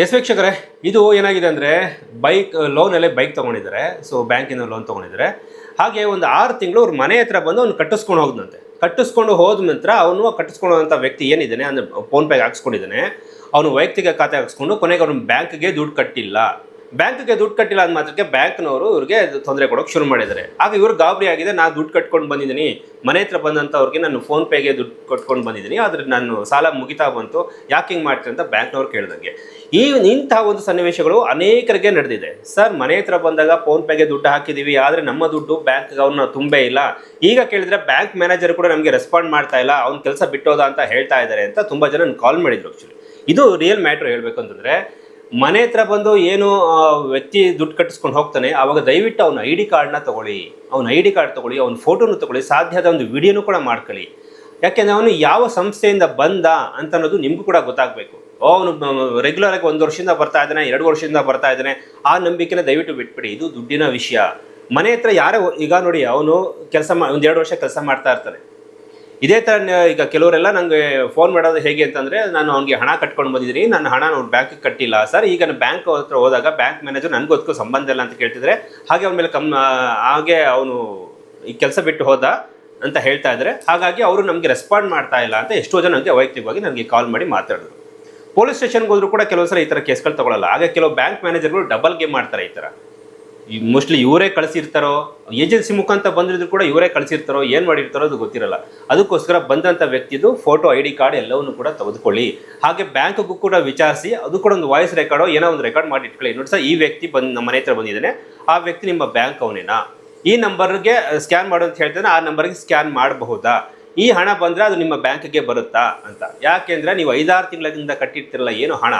S ವೀಕ್ಷಕರೇ, ಇದು ಏನಾಗಿದೆ ಅಂದರೆ ಬೈಕ್ ಲೋನಲ್ಲಿ ಬೈಕ್ ತೊಗೊಂಡಿದ್ದಾರೆ. ಸೊ ಬ್ಯಾಂಕಿನ ಲೋನ್ ತೊಗೊಂಡಿದ್ದಾರೆ. ಹಾಗೆ ಒಂದು ಆರು ತಿಂಗಳು ಅವ್ರ ಮನೆ ಹತ್ರ ಬಂದು ಅವ್ನು ಕಟ್ಟಿಸ್ಕೊಂಡು ಹೋಗ್ದಂತೆ ಕಟ್ಟಿಸ್ಕೊಂಡು ಹೋದ ನಂತರ ಅವನು ಕಟ್ಟಿಸ್ಕೊಳ್ಳೋಂಥ ವ್ಯಕ್ತಿ ಏನಿದ್ದಾನೆ, ಅಂದರೆ ಫೋನ್ಪೇಗೆ ಹಾಕ್ಸ್ಕೊಂಡಿದ್ದಾನೆ. ಅವನು ವೈಯಕ್ತಿಕ ಖಾತೆ ಹಾಕ್ಸ್ಕೊಂಡು ಕೊನೆಗೆ ಅವನು ಬ್ಯಾಂಕ್ಗೆ ದುಡ್ಡು ಕಟ್ಟಿಲ್ಲ. ಬ್ಯಾಂಕ್ಗೆ ದುಡ್ಡು ಕಟ್ಟಿಲ್ಲ ಅಂದ ಮಾತ್ರಕ್ಕೆ ಬ್ಯಾಂಕ್ನವರು ಇವ್ರಿಗೆ ತೊಂದರೆ ಕೊಡೋಕೆ ಶುರು ಮಾಡಿದ್ದಾರೆ. ಆಗ ಇವ್ರು ಗಾಬರಿ ಆಗಿದೆ ನಾನು ದುಡ್ಡು ಕಟ್ಕೊಂಡು ಬಂದಿದ್ದೀನಿ. ಮನೆ ಹತ್ರ ಬಂದಂಥವ್ರಿಗೆ ನಾನು ಫೋನ್ಪೇಗೆ ದುಡ್ಡು ಕಟ್ಕೊಂಡು ಬಂದಿದ್ದೀನಿ. ಆದರೆ ನಾನು ಸಾಲ ಮುಗಿತಾ ಬಂತು. ಯಾಕೆ ಹಿಂಗೆ ಮಾಡ್ತೀನಿ ಅಂತ ಬ್ಯಾಂಕ್ನವ್ರು ಕೇಳಿದಂಗೆ. ಈ ಇಂತಹ ಒಂದು ಸನ್ನಿವೇಶಗಳು ಅನೇಕರಿಗೆ ನಡೆದಿದೆ. ಸರ್, ಮನೆ ಹತ್ರ ಬಂದಾಗ ಫೋನ್ಪೇಗೆ ದುಡ್ಡು ಹಾಕಿದ್ದೀವಿ ಆದರೆ ನಮ್ಮ ದುಡ್ಡು ಬ್ಯಾಂಕ್ಗೆ ಅವ್ರನ್ನ ತುಂಬೇ ಇಲ್ಲ. ಈಗ ಕೇಳಿದ್ರೆ ಬ್ಯಾಂಕ್ ಮ್ಯಾನೇಜರ್ ಕೂಡ ನಮಗೆ ರೆಸ್ಪಾಂಡ್ ಮಾಡ್ತಾ ಇಲ್ಲ. ಅವ್ನ ಕೆಲಸ ಬಿಟ್ಟೋದ ಅಂತ ಹೇಳ್ತಾ ಇದ್ದಾರೆ ಅಂತ ತುಂಬ ಜನ ಕಾಲ್ ಮಾಡಿದ್ರು ಆ್ಯಕ್ಚುಲಿ ಇದು ರಿಯಲ್ ಮ್ಯಾಟ್ರ್ ಹೇಳಬೇಕು ಅಂತಂದರೆ ಮನೆ ಹತ್ರ ಬಂದು ಏನು ವ್ಯಕ್ತಿ ದುಡ್ಡು ಕಟ್ಟಿಸ್ಕೊಂಡು ಹೋಗ್ತಾನೆ, ಆವಾಗ ದಯವಿಟ್ಟು ಅವನ ಐ ಡಿ ಕಾರ್ಡ್ನ ತಗೊಳ್ಳಿ. ಅವನ ಐ ಡಿ ಕಾರ್ಡ್ ತಗೊಳ್ಳಿ, ಅವನ ಫೋಟೋನು ತಗೊಳ್ಳಿ ಸಾಧ್ಯದ ಒಂದು ವಿಡಿಯೋನು ಕೂಡ ಮಾಡ್ಕೊಳ್ಳಿ. ಯಾಕೆಂದರೆ ಅವನು ಯಾವ ಸಂಸ್ಥೆಯಿಂದ ಬಂದ ಅಂತ ಅನ್ನೋದು ನಿಮಗೂ ಕೂಡ ಗೊತ್ತಾಗಬೇಕು. ಅವನು ರೆಗ್ಯುಲರ್ ಆಗಿ ಒಂದು ವರ್ಷದಿಂದ ಬರ್ತಾ ಇದ್ದಾನೆ, ಎರಡು ವರ್ಷದಿಂದ ಬರ್ತಾ ಇದ್ದಾನೆ, ಆ ನಂಬಿಕೆನ ದಯವಿಟ್ಟು ಬಿಟ್ಬಿಡಿ. ಇದು ದುಡ್ಡಿನ ವಿಷಯ. ಮನೆ ಹತ್ರ ಯಾರೇ, ಈಗ ನೋಡಿ, ಅವನು ಕೆಲಸ ಮಾ, ಒಂದು ಎರಡು ವರ್ಷ ಕೆಲಸ ಮಾಡ್ತಾ ಇರ್ತಾನೆ. ಇದೇ ಥರ ಈಗ ಕೆಲವರೆಲ್ಲ ನನಗೆ ಫೋನ್ ಮಾಡೋದು ಹೇಗೆ ಅಂತಂದರೆ, ನಾನು ಅವ್ನಿಗೆ ಹಣ ಕಟ್ಕೊಂಡು ಬಂದಿದ್ದೀನಿ, ನನ್ನ ಹಣ ಅವ್ನು ಬ್ಯಾಂಕ್ ಕಟ್ಟಿಲ್ಲ. ಸರ್, ಈಗ ನಾನು ಬ್ಯಾಂಕ್ ಹತ್ರ ಹೋದಾಗ ಬ್ಯಾಂಕ್ ಮ್ಯಾನೇಜರ್ ನನಗೂ ಅದಕ್ಕೂ ಸಂಬಂಧ ಇಲ್ಲ ಅಂತ ಕೇಳ್ತಿದ್ರೆ, ಹಾಗೆ ಅವನ ಮೇಲೆ ಕಮ್ ಹಾಗೆ ಅವನು ಈ ಕೆಲಸ ಬಿಟ್ಟು ಹೋದ ಅಂತ ಹೇಳ್ತಾ ಇದ್ದಾರೆ ಹಾಗಾಗಿ ಅವರು ನಮಗೆ ರೆಸ್ಪಾಂಡ್ ಮಾಡ್ತಾ ಇಲ್ಲ ಅಂತ ಎಷ್ಟೋ ಜನ ನನಗೆ ವೈಯಕ್ತಿಕವಾಗಿ ನನಗೆ ಕಾಲ್ ಮಾಡಿ ಮಾತಾಡಿದ್ರು. ಪೊಲೀಸ್ ಸ್ಟೇಷನ್ಗೆ ಹೋದ್ರು ಕೂಡ ಕೆಲವು ಸಲ ಈ ಥರ ಕೇಸ್ಗಳು ತಗೊಳ್ಳಲ್ಲ ಹಾಗೆ ಕೆಲವು ಬ್ಯಾಂಕ್ ಮ್ಯಾನೇಜರ್ಗಳು ಡಬಲ್ ಗೇಮ್ ಮಾಡ್ತಾರೆ ಈ ಥರ ಮೋಸ್ಟ್ಲಿ ಇವರೇ ಕಳಿಸಿರ್ತಾರೋ ಏಜೆನ್ಸಿ ಮುಖಾಂತರ ಬಂದಿದ್ರು ಕೂಡ ಇವರೇ ಕಳಿಸಿರ್ತಾರೋ, ಏನು ಮಾಡಿರ್ತಾರೋ ಅದು ಗೊತ್ತಿರಲ್ಲ. ಅದಕ್ಕೋಸ್ಕರ ಬಂದಂಥ ವ್ಯಕ್ತಿದು ಫೋಟೋ ಐ ಡಿ ಕಾರ್ಡ್ ಎಲ್ಲವನ್ನು ಕೂಡ ತೆಗೆದುಕೊಳ್ಳಿ. ಹಾಗೆ ಬ್ಯಾಂಕ್ಗೂ ಕೂಡ ವಿಚಾರಿಸಿ, ಅದು ಕೂಡ ಒಂದು ವಾಯ್ಸ್ ರೆಕಾರ್ಡೋ ಏನೋ ಒಂದು ರೆಕಾರ್ಡ್ ಮಾಡಿ ಇಟ್ಕೊಳ್ಳಿ. ನೋಡಿ ಸರ್ ಈ ವ್ಯಕ್ತಿ ಬಂದು, ನಮ್ಮ ಮನೆ ಹತ್ರ ಬಂದಿದ್ದಾನೆ. ಆ ವ್ಯಕ್ತಿ ನಿಮ್ಮ ಬ್ಯಾಂಕ್ ಅವನೇನಾ? ಈ ನಂಬರ್ಗೆ ಸ್ಕ್ಯಾನ್ ಮಾಡು ಅಂತ ಹೇಳ್ತಾನೆ, ಆ ನಂಬರ್ಗೆ ಸ್ಕ್ಯಾನ್ ಮಾಡಬಹುದಾ? ಈ ಹಣ ಬಂದರೆ ಅದು ನಿಮ್ಮ ಬ್ಯಾಂಕ್ಗೆ ಬರುತ್ತಾ ಅಂತ. ಯಾಕೆಂದರೆ ನೀವು ಐದಾರು ತಿಂಗಳಿಂದ ಕಟ್ಟಿರ್ತಿರಲ್ಲ, ಏನು ಹಣ?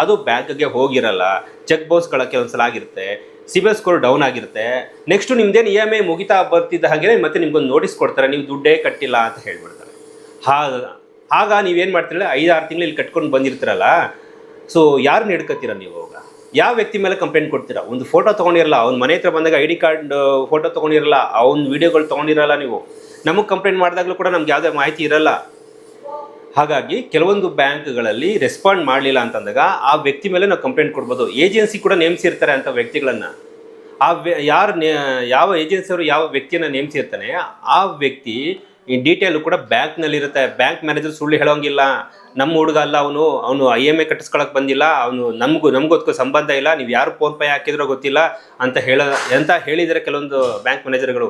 ಅದು ಬ್ಯಾಂಕ್ಗೆ ಹೋಗಿರಲ್ಲ. ಚೆಕ್ ಬೌನ್ಸ್ಗಳ ಕೆಲವೊಂದ್ಸಲ ಆಗಿರುತ್ತೆ. ಸಿಬಿಲ್ ಸ್ಕೋರ್ ಡೌನ್ ಆಗಿರುತ್ತೆ. ನೆಕ್ಸ್ಟ್ ನಿಮ್ದೇನು ಇ ಎಂ ಐ ಮುಗಿತಾ ಬರ್ತಿದ್ದ ಹಾಗೆ ಮತ್ತೆ ನಿಮ್ಗೊಂದು ನೋಟಿಸ್ ಕೊಡ್ತಾರೆ, ನೀವು ದುಡ್ಡೇ ಕಟ್ಟಿಲ್ಲ ಅಂತ ಹೇಳ್ಬಿಡ್ತಾರೆ. ಹಾಗ ಆಗ ನೀವೇನು ಮಾಡ್ತೀರಲ್ಲ ಆರು ತಿಂಗಳು ಇಲ್ಲಿ ಕಟ್ಕೊಂಡು ಬಂದಿರ್ತೀರಲ್ಲ ಸೊ ಯಾರು ಹಿಡ್ಕತ್ತೀರ ನೀವು ಅವಾಗ? ಯಾವ ವ್ಯಕ್ತಿ ಮೇಲೆ ಕಂಪ್ಲೇಂಟ್ ಕೊಡ್ತೀರಾ? ಒಂದು ಫೋಟೋ ತೊಗೊಂಡಿರಲ್ಲ, ಅವ್ನ ಮನೆ ಹತ್ರ ಬಂದಾಗ ಐ ಡಿ ಕಾರ್ಡ್ ಫೋಟೋ ತೊಗೊಂಡಿರಲ್ಲ, ಅವ್ನ ವಿಡಿಯೋಗಳು ತೊಗೊಂಡಿರಲ್ಲ ನೀವು. ನಮಗೆ ಕಂಪ್ಲೇಂಟ್ ಮಾಡಿದಾಗಲೂ ಕೂಡ ನಮ್ಗೆ ಯಾವುದೇ ಮಾಹಿತಿ ಇರಲ್ಲ. ಹಾಗಾಗಿ ಕೆಲವೊಂದು ಬ್ಯಾಂಕ್ಗಳಲ್ಲಿ ರೆಸ್ಪಾಂಡ್ ಮಾಡಲಿಲ್ಲ ಅಂತಂದಾಗ ಆ ವ್ಯಕ್ತಿ ಮೇಲೆ ನಾವು ಕಂಪ್ಲೇಂಟ್ ಕೊಡ್ಬೋದು. ಏಜೆನ್ಸಿ ಕೂಡ ನೇಮಿಸಿರ್ತಾರೆ ಅಂತ ವ್ಯಕ್ತಿಗಳನ್ನು. ಆ ಯಾರು ಯಾವ ಏಜೆನ್ಸಿಯವರು ಯಾವ ವ್ಯಕ್ತಿಯನ್ನು ನೇಮಿಸಿರ್ತಾನೆ, ಆ ವ್ಯಕ್ತಿ ಈ ಡೀಟೇಲು ಕೂಡ ಬ್ಯಾಂಕ್ನಲ್ಲಿರುತ್ತೆ. ಬ್ಯಾಂಕ್ ಮ್ಯಾನೇಜರ್ ಸುಳ್ಳು ಹೇಳೋಂಗಿಲ್ಲ. ನಮ್ಮ ಹುಡುಗ ಅಲ್ಲ ಅವನು ಅವನು ಐ ಎಂ ಎ ಕಟ್ಟಿಸ್ಕೊಳಕ್ಕೆ ಬಂದಿಲ್ಲ, ಅವನು ನಮಗೂ, ನಮಗೊತ್ಕೋ ಸಂಬಂಧ ಇಲ್ಲ, ನೀವು ಯಾರು ಫೋನ್ ಪೇ ಹಾಕಿದ್ರೋ ಗೊತ್ತಿಲ್ಲ ಅಂತ ಹೇಳ, ಅಂತ ಹೇಳಿದರೆ ಕೆಲವೊಂದು ಬ್ಯಾಂಕ್ ಮ್ಯಾನೇಜರ್ಗಳು.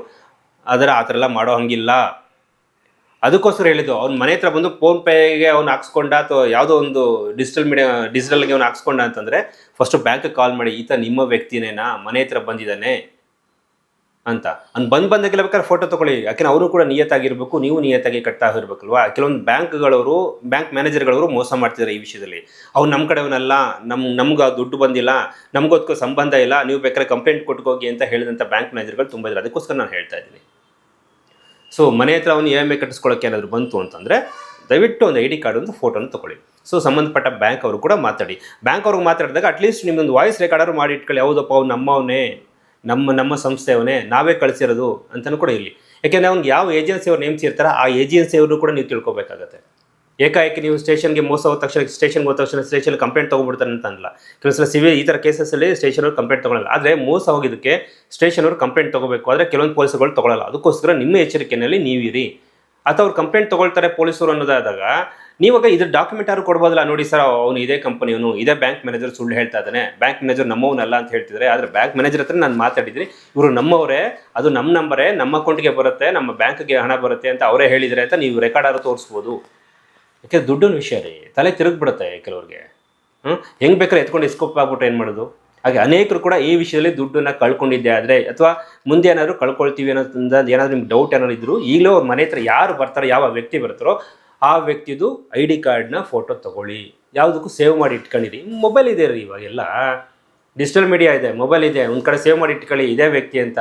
ಆದರೆ ಆ ಥರ ಎಲ್ಲ ಮಾಡೋ ಹಂಗಿಲ್ಲ. ಅದಕ್ಕೋಸ್ಕರ ಹೇಳಿದ್ದು, ಅವ್ನ ಮನೆ ಹತ್ರ ಬಂದು ಫೋನ್ ಪೇಗೆ ಅವ್ನು ಹಾಕ್ಸ್ಕೊಂಡ ಅಥವಾ ಯಾವುದೋ ಒಂದು ಡಿಜಿಟಲ್ ಮೀಡಿಯಾ ಡಿಜಿಟಲ್ಗೆ ಅವ್ನು ಹಾಕ್ಸ್ಕೊಂಡ ಅಂತಂದರೆ ಫಸ್ಟು ಬ್ಯಾಂಕ್ಗೆ ಕಾಲ್ ಮಾಡಿ, ಈತ ನಿಮ್ಮ ವ್ಯಕ್ತಿನೇನಾ? ಮನೆ ಹತ್ರ ಬಂದಿದ್ದಾನೆ? ಅಂತ. ಅವ್ನು ಬಂದು ಬಂದಾಗೆಲ್ಲ ಬೇಕಾದ್ರೆ ಫೋಟೋ ತೊಗೊಳ್ಳಿ. ಯಾಕೆಂದ್ರೆ ಅವರು ಕೂಡ ನಿಯತ್ತಾಗಿರ್ಬೇಕು, ನೀವು ನಿಯತ್ತಾಗಿ ಕಟ್ತಾ ಇರಬೇಕಲ್ವಾ ಕೆಲವೊಂದು ಬ್ಯಾಂಕ್ಗಳವರು, ಬ್ಯಾಂಕ್ ಮ್ಯಾನೇಜರ್ಗಳವರು ಮೋಸ ಮಾಡ್ತಿದ್ದಾರೆ ಈ ವಿಷಯದಲ್ಲಿ. ಅವ್ನು ನಮ್ಮ ಕಡೆಯವನಲ್ಲ ನಮ್ಮ ನಮ್ಗೆ ದುಡ್ಡು ಬಂದಿಲ್ಲ, ನಮಗೋದ್ಕೋ ಸಂಬಂಧ ಇಲ್ಲ, ನೀವು ಬೇಕಾದ್ರೆ ಕಂಪ್ಲೇಂಟ್ ಕೊಟ್ಕೋಗಿ ಅಂತ ಹೇಳಿದಂಥ ಬ್ಯಾಂಕ್ ಮ್ಯಾನೇಜರ್ಗಳು ತುಂಬ ಇದ್ದಾರೆ ಅದಕ್ಕೋಸ್ಕರ ನಾನು ಹೇಳ್ತಾ ಇದ್ದೀನಿ. ಸೊ ಮನೆ ಹತ್ರ ಅವನು ಇ ಎಂ ಐ ಕಟ್ಟಿಸ್ಕೊಳ್ಳೋಕೆ ಏನಾದರೂ ಬಂತು ಅಂತಂದರೆ, ದಯವಿಟ್ಟು ಒಂದು ಐ ಡಿ ಕಾರ್ಡ್ ಒಂದು ಫೋಟೋನ ತೊಗೊಳ್ಳಿ. ಸೊ ಸಂಬಂಧಪಟ್ಟ ಬ್ಯಾಂಕ್ ಅವರು ಕೂಡ ಮಾತಾಡಿ. ಬ್ಯಾಂಕ್ ಅವ್ರಿಗೆ ಮಾತಾಡಿದಾಗ ಅಟ್ಲೀಸ್ಟ್ ನಿಮ್ಮೊಂದು ವಾಯ್ಸ್ ರೆಕಾರ್ಡರ್ ಮಾಡಿ ಇಟ್ಕೊಳ್ಳಿ. ಯಾವುದಪ್ಪ ಅವ್ನು ನಮ್ಮವನೇ, ನಮ್ಮ ನಮ್ಮ ಸಂಸ್ಥೆಯವನೇ, ನಾವೇ ಕಳಿಸಿರೋದು ಅಂತಲೂ ಕೂಡ ಇರಲಿ. ಯಾಕೆಂದರೆ ಅವ್ನಿಗೆ ಯಾವ ಏಜೆನ್ಸಿಯವ್ರು ನೇಮಿಸಿರ್ತಾರೆ, ಆ ಏಜೆನ್ಸಿಯವ್ರನ್ನೂ ಕೂಡ ನೀವು ತಿಳ್ಕೊಬೇಕಾಗತ್ತೆ. ಏಕಾಏಕಿ ನೀವು ಸ್ಟೇಷನ್ಗೆ ಮೋಸ ಹೋದ ತಕ್ಷಣ, ಸ್ಟೇಷನ್ಗೆ ಹೋದ ತಕ್ಷಣ ಸ್ಟೇಷನ್ ಕಂಪ್ಲೇಂಟ್ ತೊಗೊಂಡ್ಬಿಡ್ತಾರೆ ಅಂತ ಅನ್ನಲ್ಲ ಕೆಲವು ಸಲ ಸಿವಿಲ್ ಈ ಥರ ಕೇಸಸ್ಸಲ್ಲಿ ಸ್ಟೇಷನ್ ಅವ್ರು ಕಂಪ್ಲೇಂಟ್ ತೊಗೊಳಲ್ಲ. ಆದರೆ ಮೋಸ ಹೋಗಿದ್ದಕ್ಕೆ ಸ್ಟೇಷನ್ ಅವ್ರು ಕಂಪ್ಲೇಂಟ್ ತೊಗೋಬೇಕು. ಆದರೆ ಕೆಲವೊಂದು ಪೊಲೀಸ್ಗಳು ತೊಗೊಳಲ್ಲ. ಅದಕ್ಕೋಸ್ಕರ ನಿಮ್ಮ ಎಚ್ಚರಿಕೆಯಲ್ಲಿ ನೀವಿರಿ. ಅಥವಾ ಅವ್ರು ಕಂಪ್ಲೇಂಟ್ ತೊಗೊಳ್ತಾರೆ ಪೊಲೀಸರು ಅನ್ನೋದಾದಾಗ, ನೀವಾಗ ಇದ್ರ ಡಾಕ್ಯುಮೆಂಟ್ ಯಾರು ಕೊಡ್ಬೋದಲ್ಲ? ನೋಡಿ ಸರ್, ಅವನು ಇದೇ ಕಂಪನಿಯವನು, ಇದೇ ಬ್ಯಾಂಕ್ ಮ್ಯಾನೇಜರ್ ಸುಳ್ಳು ಹೇಳ್ತಾ ಇದ್ದಾನೆ. ಬ್ಯಾಂಕ್ ಮ್ಯಾನೇಜರ್ ನಮ್ಮವನಲ್ಲ ಅಂತ ಹೇಳ್ತಿದ್ರೆ ಆದರೆ ಬ್ಯಾಂಕ್ ಮ್ಯಾನೇಜರ್ ಹತ್ರ ನಾನು ಮಾತಾಡಿದ್ರಿ ಇವರು ನಮ್ಮವರೇ, ಅದು ನಮ್ಮ ನಂಬರೇ, ನಮ್ಮ ಅಕೌಂಟ್ಗೆ ಬರುತ್ತೆ, ನಮ್ಮ ಬ್ಯಾಂಕ್ಗೆ ಹಣ ಬರುತ್ತೆ ಅಂತ ಅವರೇ ಹೇಳಿದರೆ ಅಂತ ನೀವು ರೆಕಾರ್ಡ್ ಆದ್ರೂ ತೋರಿಸ್ಬೋದು. ಯಾಕೆ ದುಡ್ಡಿನ ವಿಷಯ ರೀ. ತಲೆ ತಿರುಗ್ಬಿಡುತ್ತೆ ಕೆಲವ್ರಿಗೆ. ಹ್ಞೂ ಹೆಂಗೆ ಬೇಕಾದ್ರೆ ಎತ್ಕೊಂಡು ಇಸ್ಕೋಪ್ ಆಗ್ಬಿಟ್ಟು ಏನು ಮಾಡೋದು? ಹಾಗೆ ಅನೇಕರು ಕೂಡ ಈ ವಿಷಯದಲ್ಲಿ ದುಡ್ಡನ್ನು ಕಳ್ಕೊಂಡಿದ್ದೆ ಆದರೆ ಅಥವಾ ಮುಂದೆ ಏನಾದರೂ ಕಳ್ಕೊಳ್ತೀವಿ ಅನ್ನೋದ್ರಿಂದ ಏನಾದರೂ ನಿಮ್ಗೆ ಡೌಟ್ ಏನಾದ್ರು ಇದ್ರು ಈಗಲೂ ಅವ್ರ ಮನೆ ಹತ್ರ ಯಾರು ಬರ್ತಾರೋ, ಯಾವ ವ್ಯಕ್ತಿ ಬರ್ತಾರೋ ಆ ವ್ಯಕ್ತಿದು ಐ ಡಿ ಕಾರ್ಡ್ನ ಫೋಟೋ ತೊಗೊಳ್ಳಿ. ಯಾವುದಕ್ಕೂ ಸೇವ್ ಮಾಡಿ ಇಟ್ಕೊಂಡಿರಿ. ಮೊಬೈಲ್ ಇದೆ ರೀ ಇವಾಗೆಲ್ಲ. ಡಿಜಿಟಲ್ ಮೀಡಿಯಾ ಇದೆ ಮೊಬೈಲ್ ಇದೆ. ಒಂದು ಕಡೆ ಸೇವ್ ಮಾಡಿ ಇಟ್ಕೊಳ್ಳಿ, ಇದೇ ವ್ಯಕ್ತಿ ಅಂತ.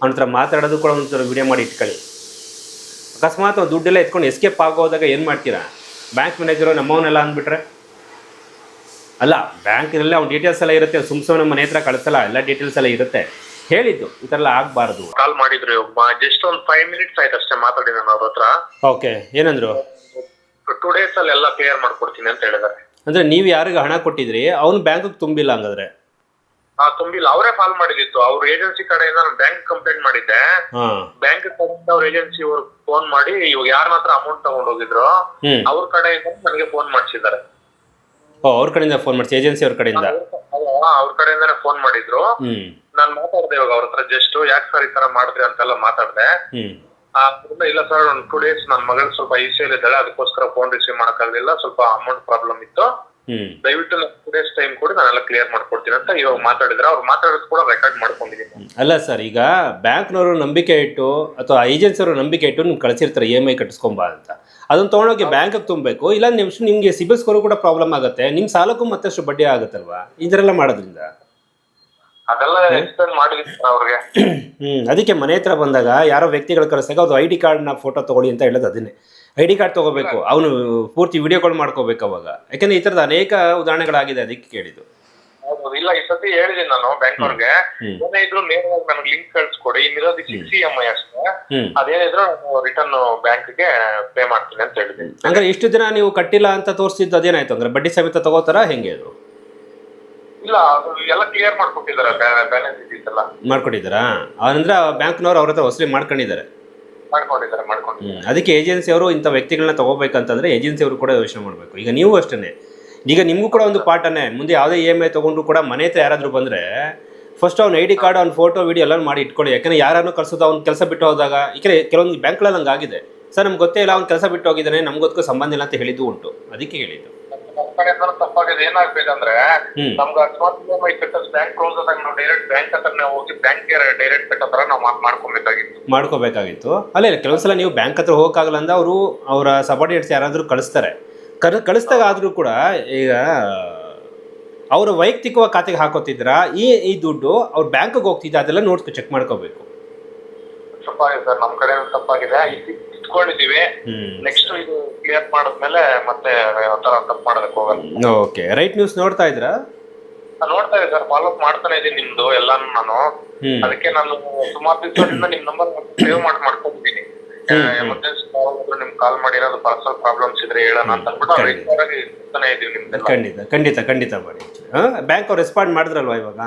ಅವನ ಹತ್ರ ಮಾತಾಡೋದು ಕೂಡ ಒಂಥರ ವಿಡಿಯೋ ಮಾಡಿ ಇಟ್ಕೊಳ್ಳಿ. ಅಕಸ್ಮಾತ್ ದುಡ್ಡೆಲ್ಲ ಎತ್ಕೊಂಡು ಎಸ್ಕೇಪ್ ಆಗೋದಾಗ ಏನು ಮಾಡ್ತೀರಾ? ಬ್ಯಾಂಕ್ ಮ್ಯಾನೇಜರು ನಮ್ಮವನ್ನೆಲ್ಲ ಅಂದ್ಬಿಟ್ರೆ ಅಲ್ಲ ಬ್ಯಾಂಕಿನಲ್ಲಿ ಅವ್ನ ಡೀಟೇಲ್ಸ್ ಎಲ್ಲ ಇರುತ್ತೆ ಸುಮ್ ಸುಮ್ಮನೆ ಮನೆ ಹತ್ರ ಕಳಿಸಲ್ಲ ಎಲ್ಲ ಡೀಟೇಲ್ಸ್ ಎಲ್ಲ ಇರುತ್ತೆ. ಹೇಳಿದ್ದು ಈ ಥರ ಎಲ್ಲ ಆಗಬಾರ್ದು. ಕಾಲ್ ಮಾಡಿದ್ರು ಜಸ್ಟ್ ಒಂದು ಫೈವ್ ಮಿನಿಟ್ಸ್ ಆಯ್ತು ಅಷ್ಟೇ ಮಾತಾಡಿ ನಾನು ಅವ್ರ ಹತ್ರ. ಓಕೆ ಏನಂದ್ರು? ಟೂ ಡೇಸ್ ಅಲ್ಲಿ ಎಲ್ಲ ಕ್ಲಿಯರ್ ಮಾಡ್ಕೊಡ್ತೀನಿ ಅಂತ ಹೇಳಿದಾರೆ ಅಂದ್ರೆ ನೀವು ಯಾರಿಗೆ ಹಣ ಕೊಟ್ಟಿದ್ರಿ ಅವ್ನು ಬ್ಯಾಂಕಿಗೆ ತುಂಬಿಲ್ಲ ಹಂಗಾದ್ರೆ? ಹಾ ತುಂಬಿಲ್ಲ ಅವರೇ ಫಾಲ್ ಮಾಡಿದಿತ್ತು ಅವ್ರ ಏಜೆನ್ಸಿ ಕಡೆಯಿಂದ ನಾನು ಬ್ಯಾಂಕ್ ಕಂಪ್ಲೇಂಟ್ ಮಾಡಿದ್ದೆ. ಹಾಂ. ಕಡೆಯಿಂದ ಅವ್ರ ಏಜೆನ್ಸಿ ಅವ್ರು ಫೋನ್ ಮಾಡಿ ಇವಾಗ ಯಾರ ಹತ್ರ ಅಮೌಂಟ್ ತಗೊಂಡ್ ಹೋಗಿದ್ರು ಅವ್ರ ಕಡೆಯಿಂದ ನನಗೆ ಫೋನ್ ಮಾಡಿಸಿದ್ದಾರೆ. ಓ ಅವ್ರ ಕಡೆಯಿಂದ ಫೋನ್ ಮಾಡ್ಸಿ ಏಜೆನ್ಸಿ ಅವ್ರ ಕಡೆಯಿಂದ? ಅವ್ರ ಕಡೆಯಿಂದಾನೆ ಫೋನ್ ಮಾಡಿದ್ರು. ನಾನು ನಾನ್ ಮಾತಾಡ್ದೆ ಇವಾಗ ಅವ್ರ ಹತ್ರ ಜಸ್ಟ್ ಯಾಕೆ ಸರ್ ಈ ತರ ಮಾಡಿದ್ರಿ ಅಂತೆಲ್ಲ ಮಾತಾಡ್ದೆ. ಆ, ಇಲ್ಲ, ಇಲ್ಲ ಸರ್ ಒಂದು ಟೂ ಡೇಸ್ ನನ್ನ ಮಗಳು ಸ್ವಲ್ಪ ಇಸಿಯಲ್ಲಿ ಇದ್ದಾಳೆ ಅದಕ್ಕೋಸ್ಕರ ಫೋನ್ ರಿಸೀವ್ ಮಾಡಕ್ಕಾಗಲಿಲ್ಲ ಸ್ವಲ್ಪ ಅಮೌಂಟ್ ಪ್ರಾಬ್ಲಮ್ ಇತ್ತು. ದಯವಿಟ್ಟು ಟೂ ಡೇಸ್ ಟೈಮ್ ಕೊಡಿ ನಾನೆಲ್ಲ ಕ್ಲಿಯರ್ ಮಾಡ್ಕೊಡ್ತೀನಿ ಅಂತ ಇವಾಗ ಮಾತಾಡಿದ್ರೆ ಅವ್ರು ಮಾತಾಡೋದು ಕೂಡ ರೆಕಾರ್ಡ್ ಮಾಡ್ಕೊಂಡಿದ್ದೀನಿ. ಅಲ್ಲ ಸರ್ ಈಗ ಬ್ಯಾಂಕ್ನವರು ನಂಬಿಕೆ ಇಟ್ಟು ಅಥವಾ ಏಜೆನ್ಸಿಯವರು ನಂಬಿಕೆ ಇಟ್ಟು ನಿಮ್ಗೆ ಕಳಿಸಿರ್ತಾರೆ ಇ ಎಂ ಐ ಕಟ್ಟಿಸ್ಕೊಂಬ ಅಂತ. ಅದನ್ನ ತೊಗೊಂಡೋಗಿ ಬ್ಯಾಂಕಿಗೆ ತುಂಬಬೇಕು. ಇಲ್ಲ ನಿಮಿಷ ನಿಮಗೆ ಸಿಬಿಲ್ ಸ್ಕೋರ್ ಕೂಡ ಪ್ರಾಬ್ಲಮ್ ಆಗುತ್ತೆ. ನಿಮ್ಮ ಸಾಲಕ್ಕೂ ಮತ್ತಷ್ಟು ಬಡ್ಡಿ ಆಗುತ್ತಲ್ವಾ? ಇದರೆಲ್ಲ ಮಾಡೋದ್ರಿಂದ. ಅದೆಲ್ಲ ಎಕ್ಸ್ಪ್ಲೇನ್ ಸರ್ ಅವ್ರಿಗೆ. ಹ್ಮ್. ಅದಕ್ಕೆ ಮನೆ ಹತ್ರ ಬಂದಾಗ ಯಾರೋ ವ್ಯಕ್ತಿಗಳು ಕಳಿಸಿದಾಗ ಅದು ಐ ಡಿ ಕಾರ್ಡ್ನ ಫೋಟೋ ತಗೊಳ್ಳಿ ಅಂತ ಹೇಳೋದು ಅದನ್ನೇ. ಐ ಡಿ ಕಾರ್ಡ್ ತಗೋಬೇಕು. ಅವನು ಪೂರ್ತಿ ವಿಡಿಯೋ ಕಾಲ್ ಮಾಡ್ಕೋಬೇಕು ಅವಾಗ. ಯಾಕಂದ್ರೆ ಈ ತರದ ಅನೇಕ ಉದಾಹರಣೆಗಳಾಗಿದೆ ಅದಕ್ಕೆ ಕೇಳಿದ್ದು. ಇಲ್ಲ ಈ ಸತಿ ಹೇಳಿದೀನಿ ನಾನು ಬ್ಯಾಂಕ್. ಏನೇ ಇದ್ರು ನೇರವಾಗಿ ನನಗೆ ಲಿಂಕ್ ಕಳ್ಸ್ಕೊಡಿ. ಇನ್ನಿರೋದು ಸಿಕ್ಸ್ ಎಂ ಐ ಅಷ್ಟೇ. ಅದೇನಿದ್ರು ರಿಟರ್ನ್ ಬ್ಯಾಂಕ್ಗೆ ಪೇ ಮಾಡ್ತೀನಿ ಅಂತ ಹೇಳಿದ್ದೀನಿ. ಅಂದ್ರೆ ಇಷ್ಟು ದಿನ ನೀವು ಕಟ್ಟಿಲ್ಲ ಅಂತ ತೋರಿಸಿದ್ದು ಅದೇನಾಯ್ತು? ಅಂದ್ರೆ ಬಡ್ಡಿ ಸಮೇತ ತಗೋತಾರ ಹೆಂಗೆ ಅದು? ಇಲ್ಲ ಅದು ಎಲ್ಲ ಕ್ಲಿಯರ್ ಮಾಡ್ಕೊಟ್ಟಿದ್ದಾರೆ ಬ್ಯಾಲೆನ್ಸ್ ಇದೆಲ್ಲ ಮಾಡ್ಕೊಟ್ಟಿದ್ದಾರಾ? ಅಂದ್ರೆ ಬ್ಯಾಂಕ್ನವ್ರು ಅವ್ರ ಹತ್ರ ವಸೂಲಿ ಮಾಡ್ಕೊಂಡಿದ್ದಾರೆ. ಮಾಡ್ಕೊಂಡಿದ್ದಾರೆ ಅದಕ್ಕೆ ಅದಕ್ಕೆ ಏಜೆನ್ಸಿಯವರು ಇಂಥ ವ್ಯಕ್ತಿಗಳನ್ನ ತಗೋಬೇಕಂತಂದ್ರೆ ಏಜೆನ್ಸಿಯವರು ಕೂಡ ಯೋಚನೆ ಮಾಡಬೇಕು. ಈಗ ನೀವು ಅಷ್ಟೇ ಈಗ ನಿಮಗೂ ಕೂಡ ಒಂದು ಪಾಠನೇ. ಮುಂದೆ ಯಾವುದೇ ಇ ಎಂ ಐ ತೊಗೊಂಡ್ರು ಕೂಡ ಮನೆ ಹತ್ರ ಯಾರಾದರೂ ಬಂದರೆ ಫಸ್ಟ್ ಅವ್ನು ಐ ಡಿ ಕಾರ್ಡ್ ಅವ್ನು ಫೋಟೋ ವಿಡಿಯೋ ಎಲ್ಲ ಮಾಡಿ ಇಟ್ಕೊಳ್ಳಿ. ಯಾಕಂದ್ರೆ ಯಾರನ್ನು ಕಳ್ಸೋದು ಅವ್ನ ಕೆಲಸ ಬಿಟ್ಟು ಹೋದಾಗ. ಕಡೆ ಕೆಲವೊಂದು ಬ್ಯಾಂಕ್ಗಳಲ್ಲಿ ಹಂಗಾಗಿದೆ. ಸರ್, ನಮ್ಗೆ ಗೊತ್ತೇ ಇಲ್ಲ ಅವ್ನು ಕೆಲಸ ಬಿಟ್ಟು ಹೋಗಿದ್ದಾನೆ, ನಮ್ಗೆ ಗೊತ್ತೂ ಸಂಬಂಧ ಇಲ್ಲ ಅಂತ ಹೇಳಿದ್ದು ಉಂಟು. ಅದಕ್ಕೆ ಹೇಳಿದ್ದು. ನಮ್ಮ ಕಡೆಯಿಂದನೂ ತಪ್ಪಾಗಿದೆ ಏನಾಗ್ಬೇಕಂದ್ರೆ. ನಮ್ಗೆ ಎಂ ಕಟ್ಟಸ್ ಬ್ಯಾಂಕ್ ಕ್ಲೋಸ್ ಆದಾಗ ನಾವು ಡೈರೆಕ್ಟ್ ಬ್ಯಾಂಕ್ ಹತ್ರನೇ ಹೋಗಿ ಬ್ಯಾಂಕ್ ಡೈರೆಕ್ಟ್ ಕಟ್ಟೋ ತರ ನಾವು ಮಾಡ್- ಮಾಡ್ಕೊಬೇಕಾಗಿತ್ತು. ಮಾಡ್ಕೋಬೇಕಾಗಿತ್ತು. ಅಲ್ಲ ಇಲ್ಲ ಕೆಲವೊಂದ್ಸಲ ನೀವು ಬ್ಯಾಂಕ್ ಹತ್ರ ಹೋಗಕ್ಕಾಗಲ್ಲ ಅಂದ್ರೆ ಅವರು ಅವರ ಸಬಾರ್ಡಿನೇಟ್ಸ್ ಯಾರಾದರೂ ಕಳಿಸ್ತಾರೆ. ಕಳಿಸ್ದಾಗ ಆದರೂ ಕೂಡ ಈಗ ಅವರ ವೈಯಕ್ತಿಕವಾಗಿ ಖಾತೆಗೆ ಹಾಕೋತಿದ್ರ? ಈ ಈ ದುಡ್ಡು ಅವ್ರ ಬ್ಯಾಂಕ್ಗೆ ಹೋಗ್ತಿದ್ದ ಅದೆಲ್ಲ ನೋಡ್ಕೊ ಚೆಕ್ ಮಾಡ್ಕೋಬೇಕು. ತಪ್ಪಾಗಿದೆ ಸರ್ ನಮ್ಮ ಕಡೆ ತಪ್ಪಾಗಿದೆ. ಇಟ್ಕೊಂಡಿದೀವಿ ನೆಕ್ಸ್ಟ್ ಇದು ಕ್ಲಿಯರ್ ಮಾಡಿದ್ಮೇಲೆ ಮತ್ತೆ ತರ ತಪ್ಪು ಮಾಡೋದಕ್ಕೆ ಹೋಗಲ್ಲ ಓಕೆ ರೈಟ್ ನ್ಯೂಸ್ ನೋಡ್ತಾ ಇದ್ರಾ? ನೋಡ್ತಾ ಇದ್ದೀನಿ ಸರ್ ಫಾಲೋ ಅಪ್ ಮಾಡ್ತಾನೆ ಇದೀನಿ ನಿಮ್ದು ಎಲ್ಲಾನು ನಾನು. ಅದಕ್ಕೆ ನಾನು ಸುಮಾರು ದಿವಸದಿಂದ ನಿಮ್ ನಂಬರ್ ಸೇವ್ ಮಾಡಿ ಮಾಡ್ಕೊಂಡಿದ್ದೀನಿ. ಎಮರ್ಜೆನ್ಸಿ ನಿಮ್ಗೆ ಕಾಲ್ ಮಾಡಿ ಏನಾದ್ರು ಪರ್ಸನಲ್ ಪ್ರಾಬ್ಲಮ್ಸ್ ಇದ್ರೆ ಹೇಳೋಣ ಅಂತ ಅಂದ್ಬಿಟ್ಟು ಇದೀವಿ ನಿಮ್ದು ಖಂಡಿತ ಖಂಡಿತ ಖಂಡಿತ ಮಾಡಿ. ಬ್ಯಾಂಕ್ ಅವ್ರು ರೆಸ್ಪಾಂಡ್ ಮಾಡಿದ್ರಲ್ವಾ ಇವಾಗ?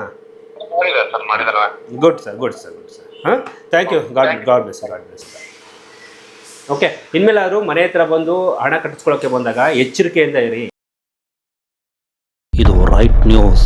ಸರ್ ಮಾಡಿದಾರೆ good sir good sir good sir ಹಾಂ thank you God God bless God bless okay ಇನ್ಮೇಲಾದ್ರು ಮನೆ ಹತ್ರ ಬಂದು ಹಣ ಕಟ್ಟಿಸ್ಕೊಳ್ಳೋಕೆ ಬಂದಾಗ ಎಚ್ಚರಿಕೆಯಿಂದ ಇರಿ. ಇದು ರೈಟ್ ನ್ಯೂಸ್